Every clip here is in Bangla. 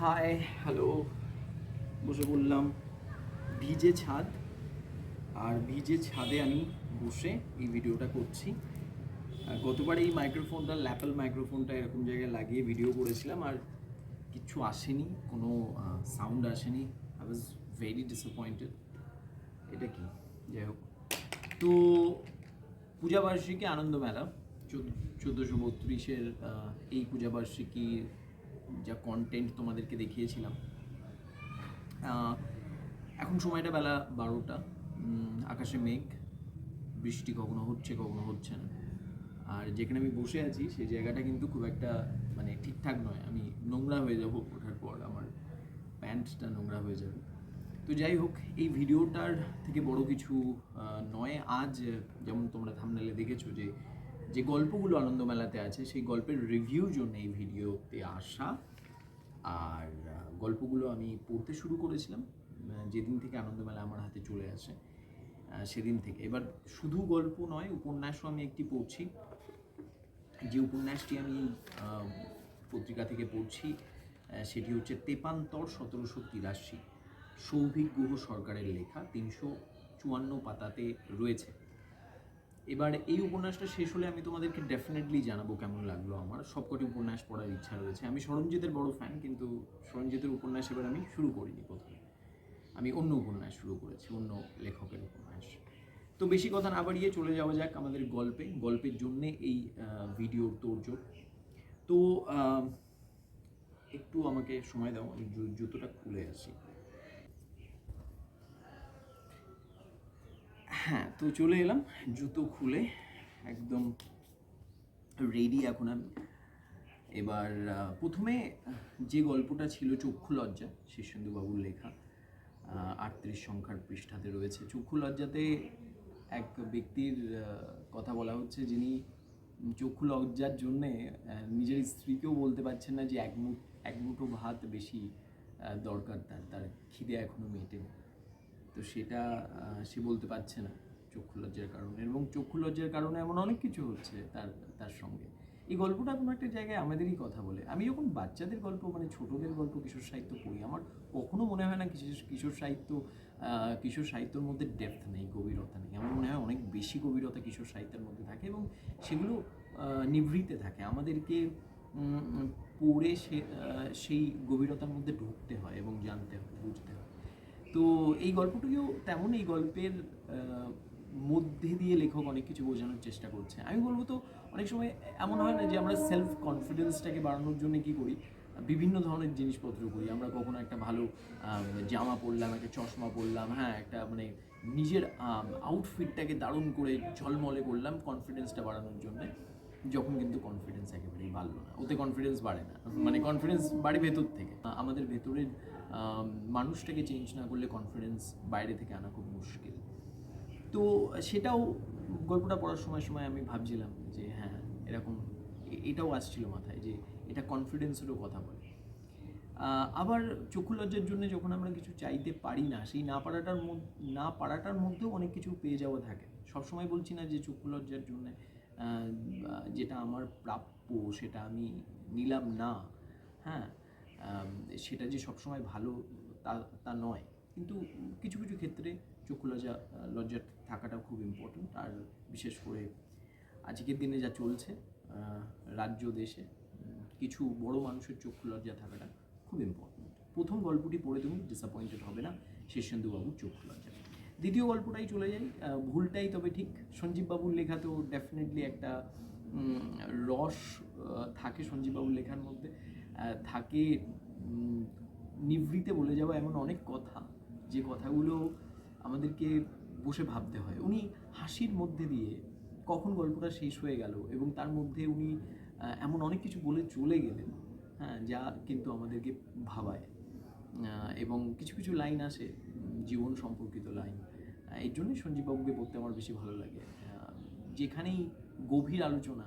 হাই হ্যালো বসে বললাম ভিজে ছাদ। আর ভিজে ছাদে আমি বসে এই ভিডিওটা করছি। গতবার এই মাইক্রোফোনটা ল্যাপেল মাইক্রোফোনটা এরকম জায়গায় লাগিয়ে ভিডিও করেছিলাম আর কিচ্ছু আসেনি, কোনো সাউন্ড আসেনি। আই ওয়াজ ভেরি ডিসঅ্যাপয়েন্টেড এটা কি? যাই হোক। তো পূজাবার্ষিকী আনন্দ মেলা চোদ্দোশো বত্রিশের এই পূজাবার্ষিকীর যা কন্টেন্ট তোমাদেরকে দেখিয়েছিলাম। এখন সময়টা বেলা বারোটা। আকাশে মেঘ, বৃষ্টি কখনো হচ্ছে কখনো হচ্ছে না। আর যেখানে আমি বসে আছি, সেই জায়গাটা কিন্তু খুব একটা মানে ঠিকঠাক নয়। আমি নোংরা হয়ে যাব ওঠার পর, আমার প্যান্টটা নোংরা হয়ে যাবে। তো যাই হোক, এই ভিডিওটার থেকে বড় কিছু নয়। আজ যেমন তোমরা থামনেলে দেখেছ যে যে গল্পগুলো আনন্দমেলাতে আছে, সেই গল্পের রিভিউ জন্য এই ভিডিওতে আসা। আর গল্পগুলো আমি পড়তে শুরু করেছিলাম যেদিন থেকে আনন্দমেলা আমার হাতে চলে আসে সেদিন থেকে। এবার শুধু গল্প নয়, উপন্যাসও আমি একটি পড়ছি। যে উপন্যাসটি আমি পত্রিকা থেকে পড়ছি সেটি হচ্ছে তেপান্তর সতেরোশো তিরাশি, সৌভিক গুহ সরকারের লেখা, তিনশো চুয়ান্ন পাতাতে রয়েছে। এবার এই উপন্যাসটা শেষ হলে আমি তোমাদেরকে ডেফিনেটলি জানাব কেমন লাগল আমার। সবকটি উপন্যাস পড়ার ইচ্ছা রয়েছে। আমি সরঞ্জিতের বড় ফ্যান কিন্তু সরঞ্জিতের উপন্যাস এবার আমি শুরু করিনি প্রথমে। আমি অন্য উপন্যাস শুরু করেছি, অন্য লেখকের উপন্যাস। তো বেশি কথা না বাড়িয়ে চলে যাওয়া যাক আমাদের গল্পে। গল্পের জন্যে এই ভিডিওর তোড়জোড়। তো একটু আমাকে সময় দাও, আমি জুতোটা খুলে আসি। হ্যাঁ তো চলে এলাম। জুতো খুলে একদম রেডি এখন আমি। এবার প্রথমে যে গল্পটা ছিল চক্ষু লজ্জা শীর্ষেন্দু বাবুর লেখা আটত্রিশ সংখ্যার পৃষ্ঠাতে রয়েছে। চক্ষু লজ্জাতে এক ব্যক্তির কথা বলা হচ্ছে যিনি চক্ষু লজ্জার জন্যে নিজের স্ত্রীকেও বলতে পারছেন না যে এক মুঠ, এক মুঠো ভাত বেশি দরকার তার। তার খিদে এখনও মেটেনি। তো সেটা সে বলতে পারছে না চক্ষু লজ্জার কারণে এবং চক্ষু লজ্জার কারণে এমন অনেক কিছু হচ্ছে তার তার সঙ্গে। এই গল্পটা কোনো একটা জায়গায় আমাদেরই কথা বলে। আমি যখন বাচ্চাদের গল্প মানে ছোটদের গল্প, কিশোর সাহিত্য পড়ি, আমার কখনো মনে হয় না কিশোর কিশোর সাহিত্য কিশোর সাহিত্যর মধ্যে ডেপথ নেই, গভীরতা নেই। আমার মনে হয় অনেক বেশি গভীরতা কিশোর সাহিত্যের মধ্যে থাকে এবং সেগুলো নিভৃতে থাকে। আমাদেরকে পড়ে সে সেই গভীরতার মধ্যে ঢুকতে হয় এবং জানতে হয়, বুঝতে হয়। তো এই গল্পটিও তেমন এই গল্পের মধ্যে দিয়ে লেখক অনেক কিছু বোঝানোর চেষ্টা করছে। আমি বলব তো, অনেক সময় এমন হয় না যে আমরা সেলফ কনফিডেন্সটাকে বাড়ানোর জন্য কি করি? বিভিন্ন ধরনের জিনিসপত্র করি। আমরা কখনো একটা ভালো জামা পরলাম, একটা চশমা পরলাম হ্যাঁ একটা মানে নিজের আউটফিটটাকে দারুণ করে ঝলমলে করলাম কনফিডেন্সটা বাড়ানোর জন্য। যখন কিন্তু কনফিডেন্স একেবারেই বাড়লো না। ওতে কনফিডেন্স বাড়ে না। মানে কনফিডেন্স বাড়ে ভেতর থেকে। আমাদের ভেতরের মানুষটাকে চেঞ্জ না করলে কনফিডেন্স বাইরে থেকে আনা খুব মুশকিল। তো সেটাও গল্পটা পড়ার সময় সময় আমি ভাবছিলাম যে হ্যাঁ এরকম এটাও আসছিল মাথায় যে এটা কনফিডেন্সেরও কথা বলে। আবার চক্ষু লজ্জার জন্য যখন আমরা কিছু চাইতে পারি না, সেই না পারাটার না পারাটার মধ্যেও অনেক কিছু পেয়ে যাওয়া থাকে। সবসময় বলছি না যে চক্ষু লজ্জার জন্য যেটা আমার প্রাপ্য, সেটা আমি নিলাম না। হ্যাঁ সেটা যে সবসময় ভালো, তা তা নয়। কিন্তু কিছু কিছু ক্ষেত্রে চক্ষু লজ্জা লজ্জা থাকাটা খুব ইম্পর্ট্যান্ট আর বিশেষ করে আজকের দিনে যা চলছে রাজ্য, দেশে কিছু বড় মানুষের চক্ষু লজ্জা থাকাটা খুব ইম্পর্টেন্ট প্রথম গল্পটি পড়ে তুমি ডিসঅ্যাপয়েন্টেড হবে না শেষেন্দু বাবুর চক্ষু লজ্জা। দ্বিতীয় গল্পটাই চলে যাই ভুলটাই তবে ঠিক, সঞ্জীববাবুর লেখা তো ডেফিনেটলি একটা রস থাকে সঞ্জীববাবুর লেখার মধ্যে। থাকে নিভৃতে বলে যাওয়া এমন অনেক কথা, যে কথাগুলো আমাদেরকে বসে ভাবতে হয়। উনি হাসির মধ্যে দিয়ে কখন গল্পটা শেষ হয়ে গেল এবং তার মধ্যে উনি এমন অনেক কিছু বলে চলে গেলেন হ্যাঁ যা কিন্তু আমাদেরকে ভাবায়। এবং কিছু কিছু লাইন আসে জীবন সম্পর্কিত লাইন। এর জন্যই সঞ্জীববাবুকে পড়তে আমার বেশি ভালো লাগে। যেখানেই গভীর আলোচনা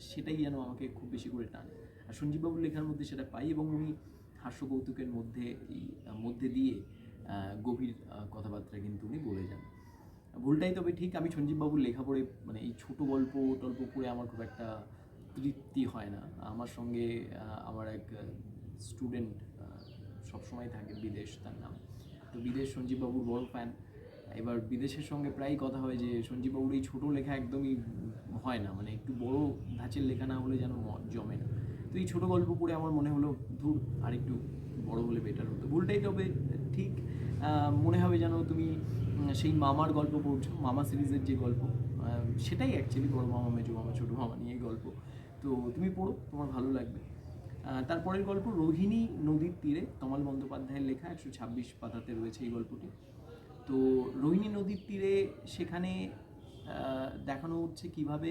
সেটাই যেন আমাকে খুব বেশি করে টানে। সঞ্জীববাবুর লেখার মধ্যে সেটা পাই এবং উনি হাস্য কৌতুকের মধ্যে এই মধ্যে দিয়ে গভীর কথাবার্তা কিন্তু উনি বলে যান। ভুলটাই তবে ঠিক, আমি সঞ্জীববাবুর লেখা পড়ে মানে এই ছোট গল্প টল্প পড়ে আমার খুব একটা তৃপ্তি হয় না। আমার সঙ্গে আমার এক স্টুডেন্ট সবসময় থাকে বিদেশ, তার নাম। তো বিদেশ সঞ্জীববাবুর বড় ফ্যান এবার বিদেশের সঙ্গে প্রায়ই কথা হয় যে, সঞ্জীববাবুর এই ছোটো লেখা একদমই হয় না। মানে একটু বড় ধাঁচের লেখা না হলে যেন জমে না। তো এই ছোটো গল্প পড়ে আমার মনে হলো, ধূর আর একটু বড় হলে বেটার হতো। ভুলটাই তবে ঠিক মনে হবে যেন তুমি সেই মামার গল্প পড়ছো, মামা সিরিজের যে গল্প সেটাই অ্যাকচুয়ালি বড় মামা, মেজো মামা, ছোটো মামা নিয়ে গল্প। তো তুমি পড়ো, তোমার ভালো লাগবে। তারপরের গল্প রোহিণী নদীর তীরে, তমাল বন্দ্যোপাধ্যায়ের লেখা, একশো ছাব্বিশ পাতাতে রয়েছে এই গল্পটি। তো রোহিণী নদীর তীরে সেখানে দেখানো হচ্ছে কীভাবে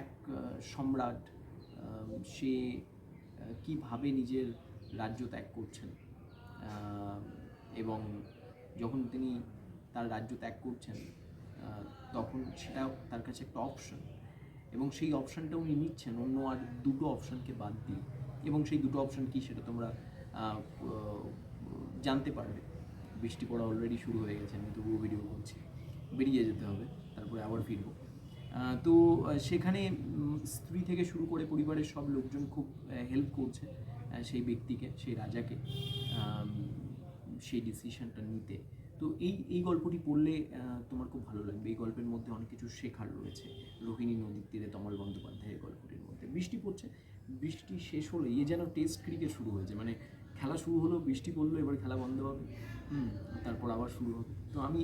এক সম্রাট সে কীভাবে নিজের রাজ্য ত্যাগ করছেন? এবং যখন তিনি তার রাজ্য ত্যাগ করছেন তখন সেটা তার কাছে একটা অপশন এবং সেই অপশানটা উনি নিচ্ছেন। অন্য আর দুটো অপশানকে বাদ দিয়ে। এবং সেই দুটো অপশান কি সেটা তোমরা জানতে পারবে। বৃষ্টি পড়া অলরেডি শুরু হয়ে গেছে, আমি তবুও ভিডিও করছি। বেরিয়ে যেতে হবে, তারপরে আবার ফিরবো। তো সেখানে স্ত্রী থেকে শুরু করে পরিবারের সব লোকজন খুব হেল্প করছে সেই ব্যক্তিকে, সেই রাজাকে সেই ডিসিশনটা নিতে। তো এই এই গল্পটি পড়লে তোমার খুব ভালো লাগবে। এই গল্পের মধ্যে অনেক কিছু শেখার রয়েছে। রোহিণী নদীর তীরে তমাল বন্দ্যোপাধ্যায়ের গল্পটির মধ্যে। বৃষ্টি পড়ছে। বৃষ্টি শেষ হলে এ যেন টেস্ট ক্রিকেট শুরু হয়েছে। মানে খেলা শুরু হলো, বৃষ্টি পড়ল, এবার খেলা বন্ধ হবে। তারপর আবার শুরু হবে। তো আমি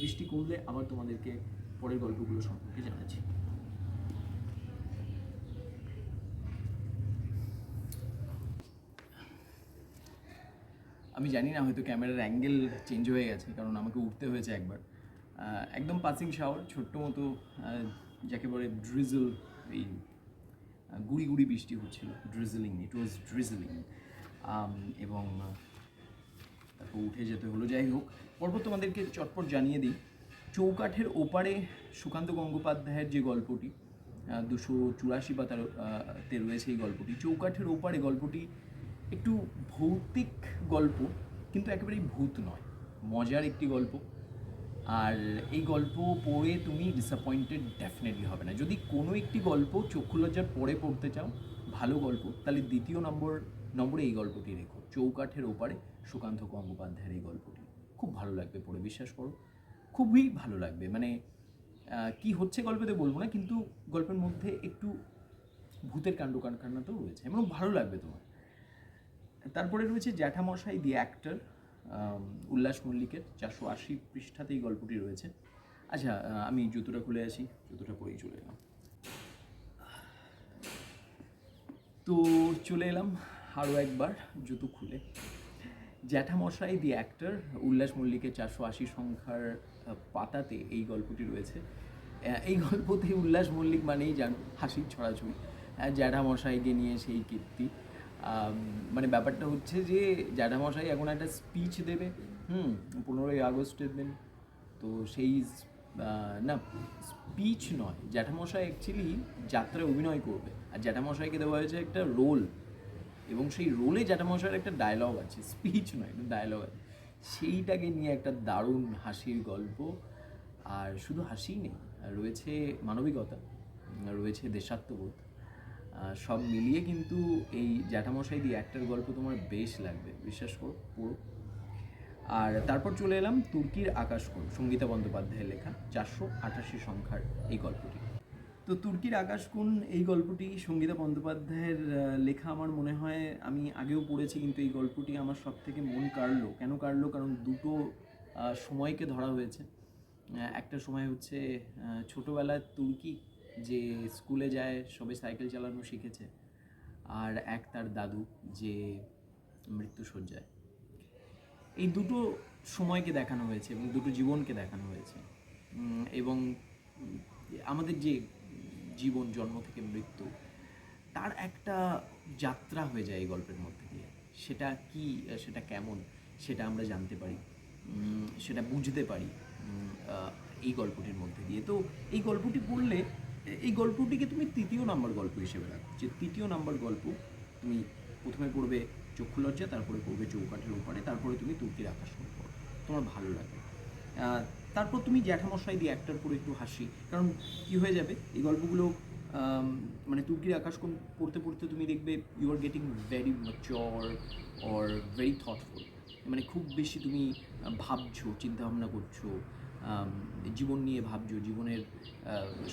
বৃষ্টি কমলে আবার তোমাদেরকে পরের গল্পগুলো সম্পর্কে জানাচ্ছি। আমি জানি না, হয়তো ক্যামেরার অ্যাঙ্গেল চেঞ্জ হয়ে গেছে, কারণ আমাকে উঠতে হয়েছে একবার। একদম পাসিং শাওয়ার ছোট্ট মতো যাকে বলে ড্রিজল এই গুড়ি গুড়ি বৃষ্টি হচ্ছিল ড্রিজলিং ইট ওয়াজ ড্রিজলিং এবং তারপর উঠে যেতে হলো, যাই হোক। পরপর তোমাদেরকে চটপট জানিয়ে দিই চৌকাঠের ওপারে সুকান্ত গঙ্গোপাধ্যায়ের যে গল্পটি দুশো চুরাশি পাতার তে রয়েছে এই গল্পটি, চৌকাঠের ওপারে গল্পটি একটু ভৌতিক গল্প, কিন্তু একেবারেই ভূত নয়, মজার একটি গল্প। আর এই গল্প পড়ে তুমি ডিসঅ্যাপয়েন্টেড ডেফিনেটলি হবে না। যদি কোনো একটি গল্প চক্ষুলজ্জার পরে পড়তে চাও, ভালো গল্প, তাহলে দ্বিতীয় নম্বর, নম্বরে এই গল্পটি রেখো। চৌকাঠের ওপারে সুকান্ত গঙ্গোপাধ্যায়ের এই গল্পটি। খুব ভালো লাগবে পড়ে, বিশ্বাস করো। খুবই ভালো লাগবে। মানে কি হচ্ছে গল্পেতে বলব না, কিন্তু গল্পের মধ্যে একটু ভূতের কাণ্ড কারখানা তো রয়েছে। এবং ভালো লাগবে তোমার। তারপরে রয়েছে জ্যাঠামশাই দি অ্যাক্টর উল্লাস মল্লিকের চারশো আশি পৃষ্ঠাতে এই গল্পটি রয়েছে। আচ্ছা আমি জুতোটা খুলে আসি। জুতোটা পরেই চলে এলাম। তো চলে এলাম আরও একবার জুতো খুলে। জ্যাঠামশাই দি অ্যাক্টর উল্লাস মল্লিকের চারশো আশি সংখ্যার পাতাতে এই গল্পটি রয়েছে। এই গল্পতে উল্লাস মল্লিক মানেই যান হাসির ছড়াছড়ি। জ্যাঠামশাইকে নিয়ে সেই কীর্তি। মানে ব্যাপারটা হচ্ছে যে জ্যাঠামশাই এখন একটা স্পিচ দেবে, হুম, পনেরোই আগস্টের দিন। তো সেই না স্পিচ নয়। জ্যাঠামশাই অ্যাকচুয়ালি যাত্রায় অভিনয় করবে। আর জ্যাঠামশাইকে দেওয়া হয়েছে একটা রোল এবং সেই রোলে জ্যাঠামশাইয়ের একটা ডায়লগ আছে। স্পিচ নয়, একটা ডায়লগ আছে। সেইটাকে নিয়ে একটা দারুণ হাসির গল্প। আর শুধু হাসিই নেই রয়েছে মানবিকতা রয়েছে দেশাত্মবোধ। সব মিলিয়ে কিন্তু এই জ্যাঠামশাই দিয়ে একটার গল্প তোমার বেশ লাগবে, বিশ্বাস করো, পুরো। আর তারপর চলে এলাম তুর্কির আকাশ আকাশকোণ সঙ্গীতা বন্দ্যোপাধ্যায়ের লেখা চারশো আঠাশি সংখ্যার এই গল্পটি। তো তুর্কির আকাশকুণ এই গল্পটি সঙ্গীতা বন্দ্যোপাধ্যায়ের লেখা আমার মনে হয় আমি আগেও পড়েছি, কিন্তু এই গল্পটি আমার সব থেকে মন কাড়লো। কেন কাড়লো? কারণ দুটো সময়কে ধরা হয়েছে। একটা সময় হচ্ছে ছোটোবেলায় তুর্কি যে স্কুলে যায় সবে সাইকেল চালানো শিখেছে, আর এক তার দাদু যে মৃত্যুসজ্জায় এই দুটো সময়কে দেখানো হয়েছে এবং দুটো জীবনকে দেখানো হয়েছে। এবং আমাদের যে জীবন, জন্ম থেকে মৃত্যু, তার একটা যাত্রা হয়ে যায় এই গল্পের মধ্যে দিয়ে। সেটা কি, সেটা কেমন, সেটা আমরা জানতে পারি সেটা বুঝতে পারি এই গল্পটির মধ্যে দিয়ে। তো এই গল্পটি পড়লে, এই গল্পটিকে তুমি তৃতীয় নাম্বার গল্প হিসেবে রাখো। যে তৃতীয় নাম্বার গল্প তুমি প্রথমে পড়বে চক্ষু লজ্জা তারপরে পড়বে চৌকাঠের উপরে তারপরে তুমি তুর্কির আকাশ পড়ো। তোমার ভালো লাগবে। তারপর তুমি জ্যাঠামশাই দিয়ে একটার পরে একটু হাসি। কারণ কি হয়ে যাবে? এই গল্পগুলো মানে তুর্কির আকাশ কোণ পড়তে পড়তে তুমি দেখবে you are getting very mature or very thoughtful মানে খুব বেশি তুমি ভাবছ, চিন্তাভাবনা করছ জীবন নিয়ে ভাবছ, জীবনের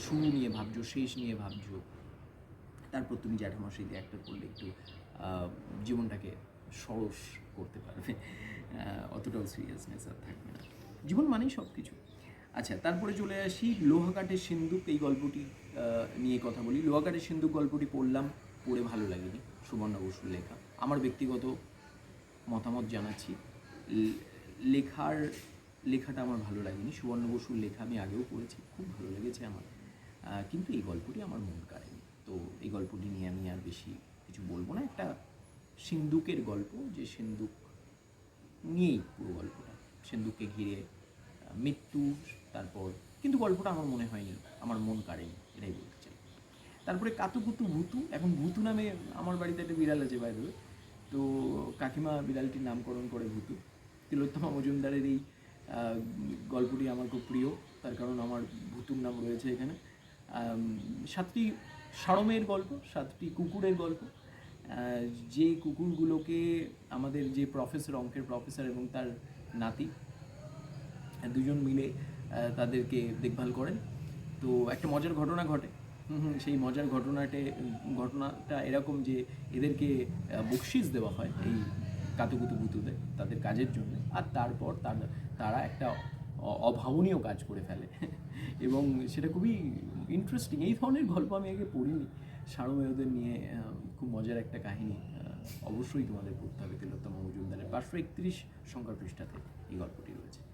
শুরু নিয়ে ভাবছ, শেষ নিয়ে ভাবছ। তারপর তুমি জ্যাঠামশাই দিয়ে একটা করলে একটু জীবনটাকে সরস করতে পারবে। অতটাও সিরিয়াসনেস আর থাকবে না। জীবন মানেই সব কিছু আচ্ছা তারপরে চলে আসি লোহাকাটের সিন্ধুক এই গল্পটি নিয়ে কথা বলি। লোহাকাটের সিন্ধুক গল্পটি পড়লাম, পড়ে ভালো লাগেনি, সুবর্ণ বসুর লেখা। আমার ব্যক্তিগত মতামত জানাচ্ছি। লেখার, লেখাটা আমার ভালো লাগেনি। সুবর্ণ বসুর লেখা আমি আগেও পড়েছি, খুব ভালো লেগেছে আমার। কিন্তু এই গল্পটি আমার মন কাড়েনি। তো এই গল্পটি নিয়ে আমি আর বেশি কিছু বলব না। একটা সিন্ধুকের গল্প, যে সিন্ধুক নিয়েই পুরো গল্পটা। সিন্ধুককে ঘিরে মৃত্যু, তারপর কিন্তু গল্পটা আমার মনে হয়নি, আমার মন কাড়েনি, এটাই বলতে চাই। তারপরে কাতুকুতু ভুতু, এখন ভুতু নামে আমার বাড়িতে একটা বিড়াল আছে বাইরে তো কাকিমা বিড়ালটির নামকরণ করে ভুতু। তিলোত্তমা মজুমদারের এই গল্পটি আমার খুব প্রিয়, তার কারণ আমার ভুতুর নাম রয়েছে এখানে। সাতটি সারমের গল্প, সাতটি কুকুরের গল্প যে কুকুরগুলোকে আমাদের যে প্রফেসর অঙ্কের প্রফেসর এবং তার নাতি দুজন মিলে তাদেরকে দেখভাল করেন। তো একটা মজার ঘটনা ঘটে। সেই মজার ঘটনাটে, ঘটনাটা এরকম যে এদেরকে বকশিস দেওয়া হয় এই কাতুকুতু বুতুদের তাদের কাজের জন্য। আর তারপর তার- তারা একটা অভাবনীয় কাজ করে ফেলে। এবং সেটা খুবই ইন্টারেস্টিং এই ধরনের গল্প আমি আগে পড়িনি। সারমেয়দের নিয়ে খুব মজার একটা কাহিনী অবশ্যই তোমাদের পড়তে হবে তিলোত্তমা মজুমদারের। পাঁচশো একত্রিশ সংখ্যার পৃষ্ঠাতে এই গল্পটি রয়েছে।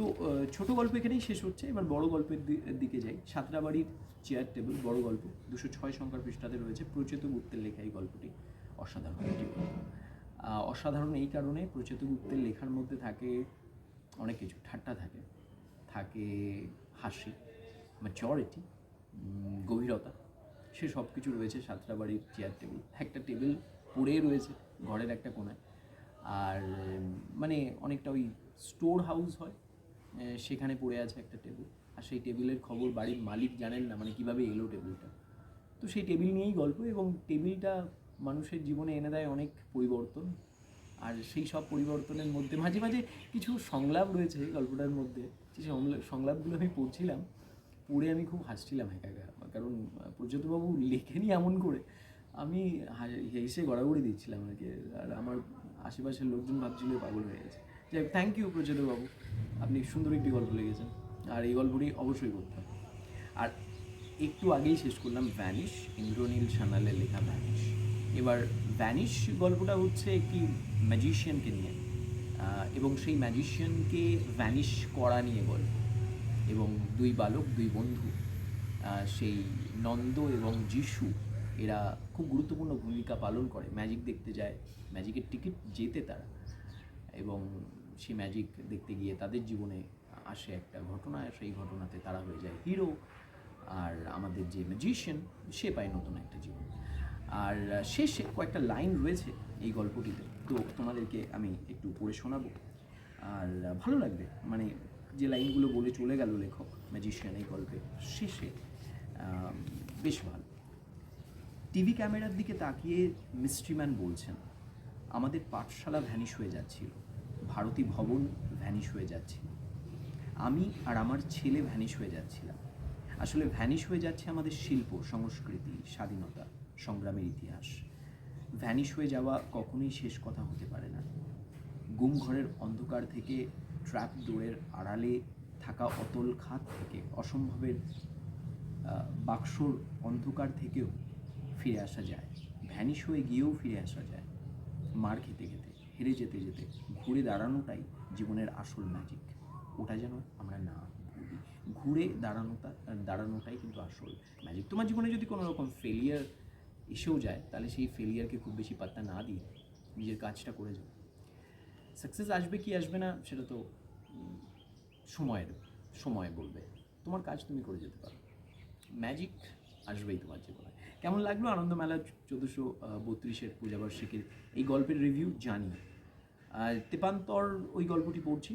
তো ছোট গল্প এখানেই শেষ হচ্ছে। এবার বড় গল্পের দিকে যাই। সাতরাবাড়ির চেয়ার টেবিল, বড় গল্প। দুশো ছয় সংখ্যার পৃষ্ঠাতে রয়েছে প্রচেত গুপ্তের লেখা এই গল্পটি। অসাধারণ একটি অসাধারণ এই কারণে প্রচেত গুপ্তের লেখার মধ্যে থাকে অনেক কিছু। ঠাট্টা থাকে থাকে হাসি ম্যাচরিটি গভীরতা। সে সব কিছু রয়েছে সাতটা বাড়ির চেয়ার টেবিল। একটা টেবিল পড়ে রয়েছে ঘরের একটা কোনায়। আর মানে অনেকটা ওই স্টোর হাউস হয়। সেখানে পড়ে আছে একটা টেবিল আর সেই টেবিলের খবর বাড়ির মালিক জানেন না মানে কীভাবে এলো টেবিলটা তো সেই টেবিল নিয়েই গল্প, এবং টেবিলটা মানুষের জীবনে এনে দেয় অনেক পরিবর্তন। আর সেই সব পরিবর্তনের মধ্যে মাঝে মাঝে কিছু সংলাপ রয়েছে গল্পটার মধ্যে। যে সংলা- সংলাপগুলো আমি পড়ছিলাম, পড়ে আমি খুব হাসছিলাম একা কারণ প্রজ্যোতবাবু লেখেনি এমন করে। আমি হেসে গড়াগড়ি দিচ্ছিলাম আর কি। আর আমার আশেপাশের লোকজন ভাবছিল পাগল হয়ে গেছে। যাই থ্যাংক ইউ বাবু। আপনি সুন্দর একটি গল্প লিখেছেন। আর এই গল্পটি অবশ্যই করতে হবে আর একটু আগেই শেষ করলাম ভ্যানিশ ইন্দ্রনীল সানালের লেখা ভ্যানিশ এবার ভ্যানিশ গল্পটা হচ্ছে একটি ম্যাজিশিয়ানকে নিয়ে। এবং সেই ম্যাজিশিয়ানকে ভ্যানিশ করা নিয়ে গল্প। এবং দুই বালক, দুই বন্ধু সেই নন্দ এবং যিশু, এরা খুব গুরুত্বপূর্ণ ভূমিকা পালন করে। ম্যাজিক দেখতে যায়। ম্যাজিকের টিকিট যেতে তারা। এবং সেই ম্যাজিক দেখতে গিয়ে তাদের জীবনে আসে একটা ঘটনা, সেই ঘটনাতে তারা হয়ে যায় হিরো আর আমাদের যে ম্যাজিশিয়ান সে পায় নতুন একটা জীবন। আর শেষে কয়েকটা লাইন রয়েছে এই গল্পটিতে। তো তোমাদেরকে আমি একটু পড়ে শোনাবো। আর ভালো লাগবে মানে যে লাইনগুলো বলে চলে গেল লেখক ম্যাজিশিয়ান এই গল্পে, শেষে বেশ ভালো। টিভি ক্যামেরার দিকে তাকিয়ে মিস্ট্রিম্যান বলছেন, আমাদের পাঠশালা ভ্যানিশ হয়ে যাচ্ছিল। ভারতী ভবন ভ্যানিশ হয়ে যাচ্ছিল। আমি আর আমার ছেলে ভ্যানিশ হয়ে যাচ্ছিলাম। আসলে ভ্যানিশ হয়ে যাচ্ছে আমাদের শিল্প, সংস্কৃতি, স্বাধীনতা, সংগ্রামের ইতিহাস। ভ্যানিশ হয়ে যাওয়া কখনোই শেষ কথা হতে পারে না। গুম ঘরের অন্ধকার থেকে ট্র্যাপ ডোরের আড়ালে থাকা অতল খাত থেকে অসম্ভবের বাক্সর অন্ধকার থেকেও ফিরে আসা যায়। ভ্যানিশ হয়ে গিয়েও ফিরে আসা যায়। মার খেতে খেতে। হেরে যেতে যেতে ঘুরে দাঁড়ানোটাই জীবনের আসল ম্যাজিক ওটা যেন আমরা না ভুলি। ঘুরে দাঁড়ানোটা, দাঁড়ানোটাই কিন্তু আসল ম্যাজিক তোমার জীবনে যদি কোনো রকম ফেলিয়ার এসেও যায়, তাহলে সেই ফেলিয়ারকে খুব বেশি পাত্তা না দিয়ে নিজের কাজটা করে যাও। সাকসেস আসবে কি আসবে না, সেটা তো সময়ের, সময় বলবে। তোমার কাজ তুমি করে যেতে পারো। ম্যাজিক আসবেই তোমার জীবনে। কেমন লাগল আনন্দমেলা চোদ্দোশো বত্রিশের পূজাবার্ষিকীর এই গল্পের রিভিউ জানি তেপান্তর ওই গল্পটি পড়ছি।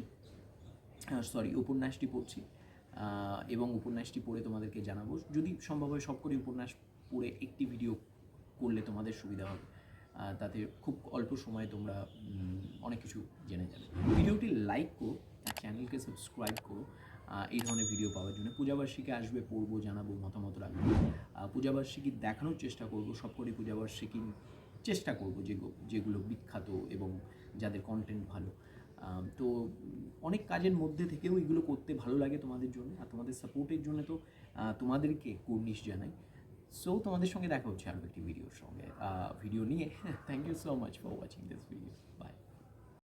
সরি উপন্যাসটি পড়ছি। এবং উপন্যাসটি পড়ে তোমাদেরকে জানাব। যদি সম্ভব হয় সব করে উপন্যাস পড়ে একটি ভিডিও করলে তোমাদের সুবিধা হবে। তাতে খুব অল্প সময়ে তোমরা অনেক কিছু জেনে যাবে। ভিডিওটি লাইক করো চ্যানেলকে সাবস্ক্রাইব করো। এই ধরনের ভিডিও পাওয়ার জন্য পূজাবার্ষিকী আসবে, পড়ব, জানাব, মতামত রাখব। পূজাবার্ষিকী দেখানোর চেষ্টা করব সবকটি পূজাবার্ষিকী চেষ্টা করব যেগুলো যেগুলো বিখ্যাত এবং যাদের কন্টেন্ট ভালো। তো অনেক কাজের মধ্যে থেকেও এগুলো করতে ভালো লাগে তোমাদের জন্য আর তোমাদের সাপোর্টের জন্য তো তোমাদেরকে কুর্নিশ জানাই। সো তোমাদের সঙ্গে দেখা হচ্ছে আরও একটি ভিডিওর সঙ্গে। ভিডিও নিয়ে thank you so much for watching this video bye